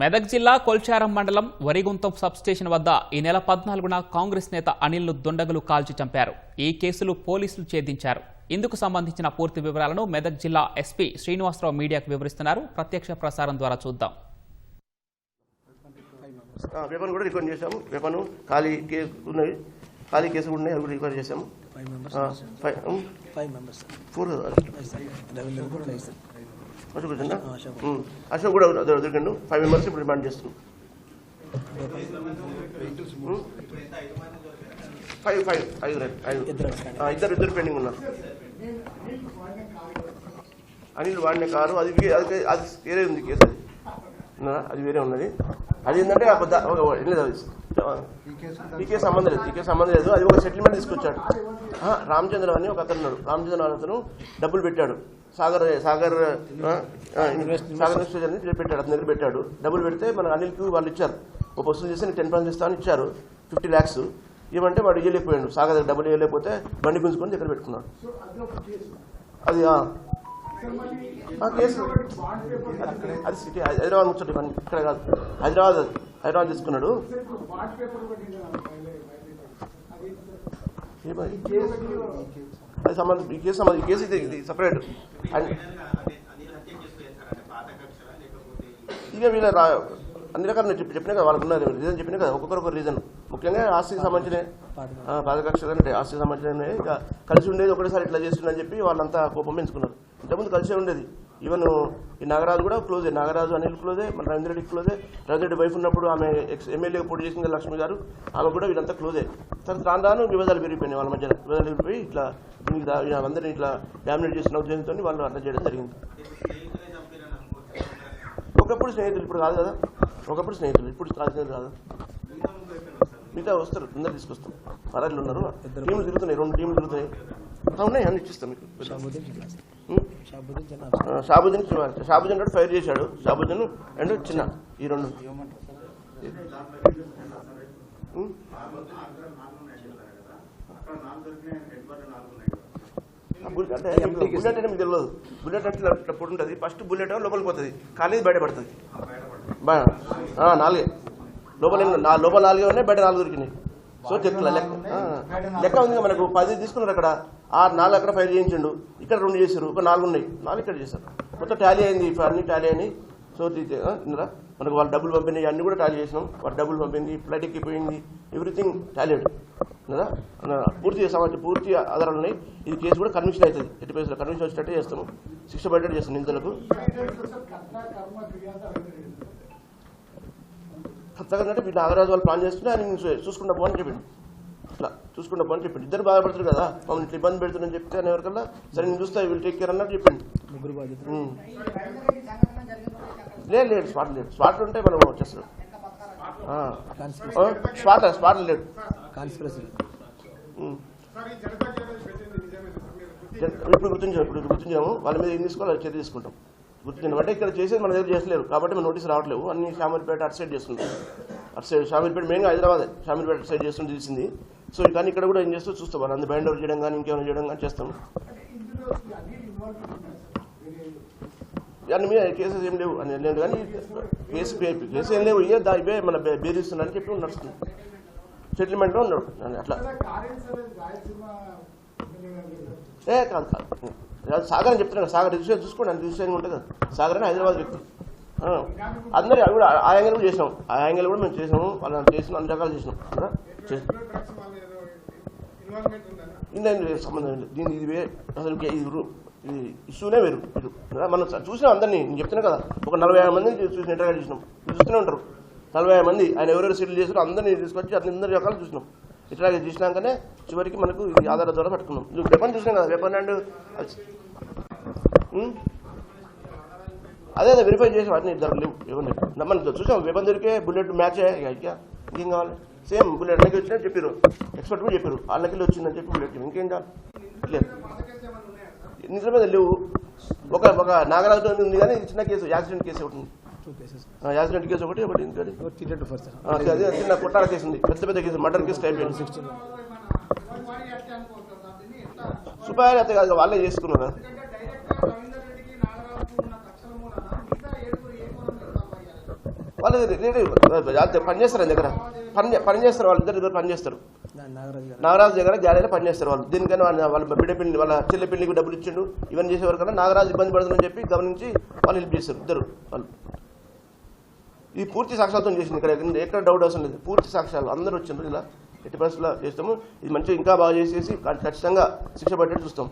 మెదక్ జిల్లా కొల్చారం మండలం వరిగుంతం సబ్స్టేషన్ వద్ద ఈ నెల పద్నాలుగున కాంగ్రెస్ నేత అనిల్ను దుండగులు కాల్చి చంపారు. ఈ కేసులు పోలీసులు ఛేదించారు. ఇందుకు సంబంధించిన పూర్తి వివరాలను మెదక్ జిల్లా ఎస్పీ శ్రీనివాసరావు మీడియాకు వివరిస్తున్నారు. ప్రత్యక్ష ప్రసారం ద్వారా చూద్దాం. వెపన్ కూడా రికార్డ్ చేశాము. వెపన్ ఖాళీ ఉన్నవి. ఖాళీ కేసు ఉన్నాయి అవి కూడా రికార్డ్ చేశాము. Five members five members four Ravindra కూడా అశోక్ వచ్చిందా అశోక్. అశోక్ కూడా దొరికిండు. ఫైవ్ మెంబర్స్ ఇప్పుడు డిమాండ్ చేస్తున్నాం. ఫైవ్ ఫైవ్ ఐదు ఐదు. ఇద్దరు ఇద్దరు పెండింగ్ ఉన్నారు. అనిల్ వాడిన కారు అది అది అది వేరే ఉంది కేసు. అది? అది వేరే ఉన్నది. అది ఏంటంటే ఆ ఈ సంబంధం లేదు ఈ సంబంధం లేదు. అది ఒక సెటిల్మెంట్ తీసుకొచ్చాడు. రామచంద్ర అని ఒక అతను ఉన్నాడు. రామచంద్ర అతను డబ్బులు పెట్టాడు. సాగర్ సాగర్ సాగర్ ఇన్వెస్టేషన్ అని పెట్టాడు. అతని దగ్గర పెట్టాడు. డబ్బులు పెడితే మన అనిల్కి వాళ్ళు ఇచ్చారు. ఒక వసూలు చేస్తే నీకు టెన్ పర్సెంట్ ఇస్తామని ఇచ్చారు. ఫిఫ్టీ ల్యాక్స్. ఏమంటే వాడు ఇవ్వలేకపోయాడు సాగర్ దగ్గర డబ్బులు ఇవ్వలేకపోతే బండి గుంజుకొని దగ్గర పెట్టుకున్నాడు. అది కేసు. అది సిటీ హైదరాబాద్ ముచ్చట ఇక్కడ కాదు. హైదరాబాద్ అది. హైదరాబాద్ తీసుకున్నాడు. అది సంబంధం ఈ కేసు సంబంధం ఈ కేసు ఇది ఇది సపరేట్ ఇక వీళ్ళ రా అన్ని రకాల నేను చెప్పి చెప్పినా కదా వాళ్ళకు ఉన్నారు రీజన్ చెప్పినా కదా ఒక్కొక్కరు ఒక రీజన్ ముఖ్యంగా ఆస్తికి సంబంధించిన పాదకక్షలు అంటే ఆస్తికి సంబంధించిన కలిసి ఉండేది ఒకటేసారి ఇట్లా చేస్తుందని చెప్పి వాళ్ళంతా కోపం పెంచుకున్నారు. ఇంతకుముందు కలిసే ఉండేది. ఈవెన్ ఈ నాగరాజు కూడా క్లోజే నాగరాజు అనిల్ క్లోజే మన రవీంద్ర రెడ్డి క్లోజే రవీంద్ర రెడ్డి వైఫ్ ఉన్నప్పుడు ఆమె ఎక్స్ ఎమ్మెల్యేగా పోటీ చేసిన లక్ష్మి గారు. ఆమె కూడా వీళ్ళంతా క్లోజే తర్వాత రాను రాను వివాదాలు పెరిగిపోయినాయి వాళ్ళ మధ్యన వివాదాలు పెరిగిపోయి ఇట్లా దీనికి అందరినీ ఇట్లా డామినేట్ చేసిన ఉద్దేశంతో వాళ్ళు అట్లా చేయడం జరిగింది. ఒకప్పుడు స్నేహితులు ఇప్పుడు కాదు కదా? ఒకప్పుడు స్నేహితులు ఇప్పుడు కాదు స్నేహితులు కాదు. మిగతా వస్తారు అందరు తీసుకొస్తాం పరాలు ఉన్నారు. టీములు తిరుగుతున్నాయి రెండు టీములు తిరుగుతున్నాయి. ఆ, ఉన్నాయి అన్ని ఇచ్చిస్తాం మీకు. షాబుద్దీన్? షాబుద్దీన్ కూడా ఫైర్ చేశాడు. షాబుద్దీన్ అండ్ చిన్న ఈ రెండు. అంటే బుల్లెట్ అంటే మీకు తెలియదు బుల్లెట్ అంటే ఇట్లా ఇట్లా పొడి ఉంటుంది. ఫస్ట్ బుల్లెట్ లోపలికి పోతుంది. ఖాళీ బయటపడుతుంది. నాలుగే. లోపల నా లోపల నాలుగే ఉన్నాయి బయట నాలుగు దొరికినాయి. సో చెక్ల లెక్క. లెక్క ఉంది మనకు పది తీసుకున్నారు అక్కడ. ఆ నాలుగు అక్కడ ఫైర్ చేయించండు. ఇక్కడ రెండు చేశారు ఒక నాలుగు ఉన్నాయి. నాలుగు ఇక్కడ చేశారు. మొత్తం టాలీ అయింది అన్ని టాలీ అయినాయి. సో విన్నారా? మనకు వాళ్ళు డబ్బులు పంపినాయి అన్ని కూడా టాలీ చేసినాం. వాళ్ళు డబ్బులు పంపింది ఫ్లైట్ ఎక్కిపోయింది ఎవ్రీథింగ్ టాలీడ్ కదా పూర్తి సమాచారం పూర్తి ఆధారాలు ఉన్నాయి. ఇది కేసు కూడా కన్విక్షన్ అవుతుంది. ఎట్టి పేసులో కన్విక్షన్ వచ్చేటట్టే చేస్తాము. శిక్ష పడ్డట్టు చేస్తాం నిందలకు కొత్తగా అంటే వీళ్ళు నాగరాజు వాళ్ళు ప్లాన్ చేస్తుంటే ఆయన చూసుకుంటా పోని చెప్పిండు. ఇట్లా చూసుకుంటా పోని చెప్పిండు. ఇద్దరు బాధపడుతారు కదా. మమ్మల్ని ఇట్లా ఇబ్బంది పెడుతుందని చెప్తే అని ఎవరికల్లా? సరే నేను చూస్తా వీళ్ళు టేక్ కేర్ అన్నట్టు చెప్పిండు. ముగ్గురు. లేదు లేదు స్పాట్ లేదు. స్పాట్ ఉంటే మనం వచ్చేస్తాం. ఆ. కాన్స్పిరసీ. ఆ, స్పాట్ స్పాట్ లేడు కాన్స్పిరసీ. ఉమ్. జన్- ఇప్పుడు గుర్తించాము ఇప్పుడు గుర్తించాము. వాళ్ళ మీద ఏం తీసుకోవాలి చర్య తీసుకుంటాం. గుర్తించాము అంటే ఇక్కడ చేసేది మన దగ్గర చేసలేరు కాబట్టి మన నోటీస్ రావట్లేవు. అన్ని షామీర్పేట అటు సైడ్ చేస్తుంది అటు సైడ్ షామీర్పేట మెయిన్గా హైదరాబాద్. షామీర్పేట అటు సైడ్ చేస్తుంది తెలిసింది. సో కానీ ఇక్కడ కూడా ఏం చేస్తూ చూస్తాం. వాళ్ళు అందు బైండ్ ఓవర్ చేయడం కానీ ఇంకేమైనా చేయడం కానీ చేస్తాం. దాని మీద కేసెస్ ఏం లేవు అని లేదు కానీ కేసు కేసు ఏం లేవు. ఇవే దా ఇవే మన బే- చెప్పి నడుస్తుంది. సెటిల్మెంట్లో ఉన్నాడు అట్లా. ఏ కాదు కాదు. సాగర్ అని చెప్తున్నాను సాగర్ రిజిస్ట్రేషన్ చూసుకోండి అంత రిజిస్ట్రేషన్ ఉంటుంది కదా. సాగర్ అని హైదరాబాద్ వ్యక్తి. ఆ. అందరి అవి కూడా ఆ యాంగిల్ కూడా చేసినాం ఆ యాంగిల్ కూడా మేము చేసినాము వాళ్ళు చేసిన అన్ని రకాలు చేసినాం కదా? ఇందులో సంబంధం లేదు. దీని ఇది అసలు ఇది ఇది ఇష్యూనే వేరు. ఇది మనం చూసినాం అందరినీ నేను చెప్తున్నా కదా ఒక నలభై యాభై మందిని చూసిన ఇంటర్వ్యూ చూసినాం. చూస్తూనే ఉంటారు. నలభై యాభై మంది ఆయన ఎవరెవరు సీట్లు చేసినారు అందరినీ తీసుకొచ్చి అందరి రకాలు చూసినాం. ఇట్లాగే చూసినాకనే చివరికి మనకు ఈ ఆధార ద్వారా పట్టుకున్నాం. ఇది వెపన్ చూసినాం కదా వెపన్ అండ్ అదే అదే వెరిఫై చేసి వాటిని ఇద్దరు లేవు లేవు మనం చూసాం వెపన్ దొరికే బుల్లెట్ మ్యాచ్ ఇక ఇంకేం కావాలి? సేమ్ బుల్లెట్ అన్నకి వచ్చినట్టు చెప్పారు ఎక్స్పర్ట్ కూడా చెప్పారు వాళ్ళకి వచ్చిందని చెప్పి బుల్లెట్ ఇంకేం కావాలి? లేదు నిజం మీద లేవు. ఒక ఒక నాగరాజు ఉంది కానీ చిన్న కేసు యాక్సిడెంట్ కేసు ఒకటి యాక్సిడెంట్ కేసు ఒకటి ఒకటి ఇంకోటి అదే చిన్న కొట్టాల కేసు ఉంది. పెద్ద పెద్ద case murder case type sixteen అయితే కాదు వాళ్ళే చేసుకున్నారు? వాళ్ళు పని చేస్తారు ఆయన దగ్గర. పని పని చేస్తారు వాళ్ళు. ఇద్దరు ఇద్దరు పని చేస్తారు. నా- నాగరాజు గారు. నాగరాజు దగ్గర గ్యాలరీలో పని చేస్తారు వాళ్ళు. దీనికన్నా వాళ్ళ వాళ్ళ బిడ్డ పెళ్ళి వాళ్ళ చెల్లె పెళ్ళికి డబ్బులు ఇచ్చిండు. ఇవన్నీ చేసేవారు కన్నా నాగరాజు ఇబ్బంది పడుతుందని చెప్పి గమనించి వాళ్ళు హెల్ప్ చేస్తారు ఇద్దరు వాళ్ళు. ఈ పూర్తి సాక్ష్యాలతో చేసింది ఇక్కడ. ఎక్కడ- ఎక్కడ డౌట్ అవసరం లేదు. పూర్తి సాక్ష్యాలు అందరూ వచ్చిండ్రు ఇలా. ఎట్టి పరిస్థితుల్లో చేస్తాము. ఇది మంచిగా ఇంకా బాగా చేసేసి ఖచ్చితంగా శిక్ష పట్టేట్టు చూస్తాం.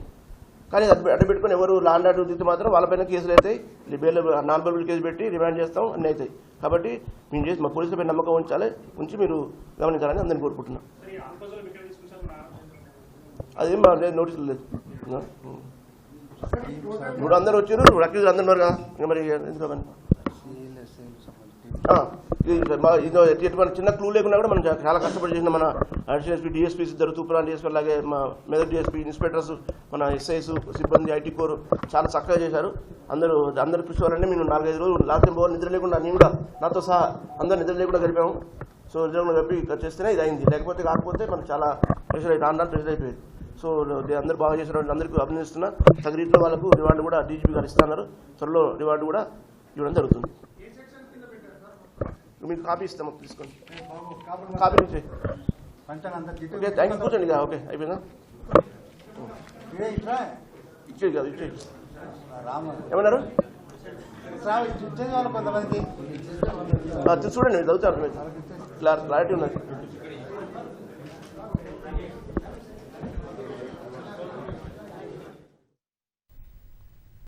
కానీ అడ్డు పెట్టుకుని ఎవరు లాండ్ ఆర్డర్ దిగితే మాత్రం వాళ్ళపైన కేసులు అవుతాయి. బెయిల్ నాన్ బెయిల్ కేసు పెట్టి రిమాండ్ చేస్తాం అన్నీ అవుతాయి. కాబట్టి మేము చేసి మా పోలీసులపై నమ్మకం ఉంచాలి ఉంచి మీరు గమనించాలని అందరిని కోరుకుంటున్నాం. అదేం లేదు నోటీసులు లేదు. ఇప్పుడు అందరు వచ్చారు ఇప్పుడు అందరు ఉన్నారు కదా మరి ఎందుకు ఇది ఎటువంటి చిన్న క్లూ లేకుండా కూడా మనం చాలా కష్టపడి చేసిన మన అడిషనల్ ఎస్పీ డిఎస్పీ ఇద్దరు తూపురాన్ డిఎస్పీ అలాగే మా మెదక్ డిఎస్పీ ఇన్స్పెక్టర్స్ మన ఎస్ఐస్ సిబ్బంది ఐటీ కోర్ చాలా చక్కగా చేశారు. అందరూ అందరు కృషి వల్లనే మేము నాలుగైదు రోజులు లాస్ట్ టైం పోవాలి నిద్ర లేకుండా నేను కూడా నాతో సహా అందరు నిద్ర లేకుండా గడిపాము. సో నిద్ర లేకుండా గడిపి చేస్తేనే ఇది అయింది. లేకపోతే కాకపోతే మనకు చాలా ప్రెషర్ అయితే ఆన్ ప్రెషర్ అయిపోయింది. సో అందరూ బాగా చేసిన అందరికీ అభినందిస్తున్నా. తగిన వాళ్ళకు రివార్డు కూడా డీజీపీ గారు ఇస్తున్నారు. త్వరలో రివార్డు కూడా ఇవ్వడం జరుగుతుంది. మీకు కాపీ ఇస్తాము తీసుకోండి కాపీ నుంచి ఓకే థ్యాంక్ యూ కూర్చోండి ఇక ఓకే అయిపోయిందా? ఇచ్చేది కాదు ఇచ్చేది. ఏమన్నారు? చూడండి చదువుతారు క్లారిటీ ఉన్నది.